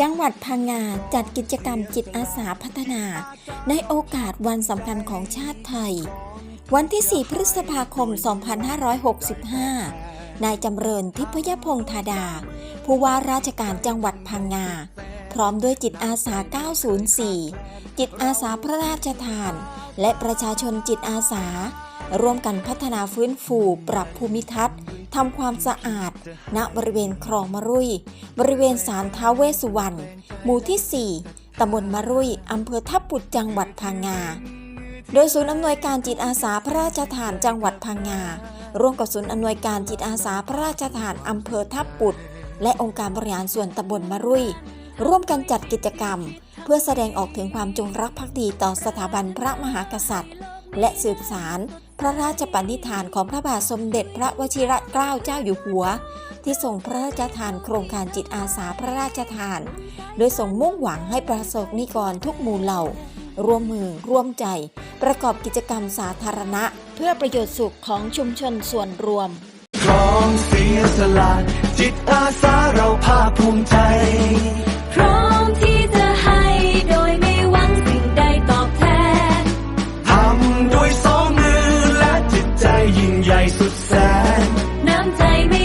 จังหวัดพังงาจัดกิจกรรมจิตอาสาพัฒนา ในโอกาสวันสำคัญของชาติไทย วันที่ 4 พฤษภาคม 2565 นายจำเริญทิพยพงษ์ธาดา ผู้ว่าราชการจังหวัดพังงา พร้อมด้วยจิตอาสา 904 จิตอาสาพระราชทาน และประชาชนจิตอาสา ร่วมกันพัฒนาฟื้นฟูปรับภูมิทัศน์ทำความสะอาด ณบริเวณคลองมะรุย บริเวณศาลท้าวเวสสุวรรณหมู่ที่ 4ตำบลมะรุยอำเภอทับปุดจังหวัดพังงา โดยศูนย์อำนวยการจิตอาสาพระราชทานจังหวัดพังงา ร่วมกับศูนย์อำนวยการจิตอาสาพระราชทานอำเภอทับปุดและองค์การบริหารส่วนตำบลมะรุย ร่วมกันจัดกิจกรรม เพื่อแสดงออกถึงความจงรักภักดีต่อสถาบันพระมหากษัตริย์ และสืบสารพระราชปณิธานของพระบาทสมเด็จพระวชิรเกล้าเจ้าอยู่หัว ที่ทรงพระราชทานโครงการจิตอาสาพระราชทาน โดยทรงมุ่งหวังให้ประสบนิกรทุกหมู่เหล่า ร่วมมือร่วมใจ ประกอบกิจกรรมสาธารณะ เพื่อประโยชน์สุขของชุมชนส่วนรวมพร้อมเสียสละจิตอาสาเราภาคภูมิใจ ใจยิ่งใหญ่สุดแสนน้ำใจไม่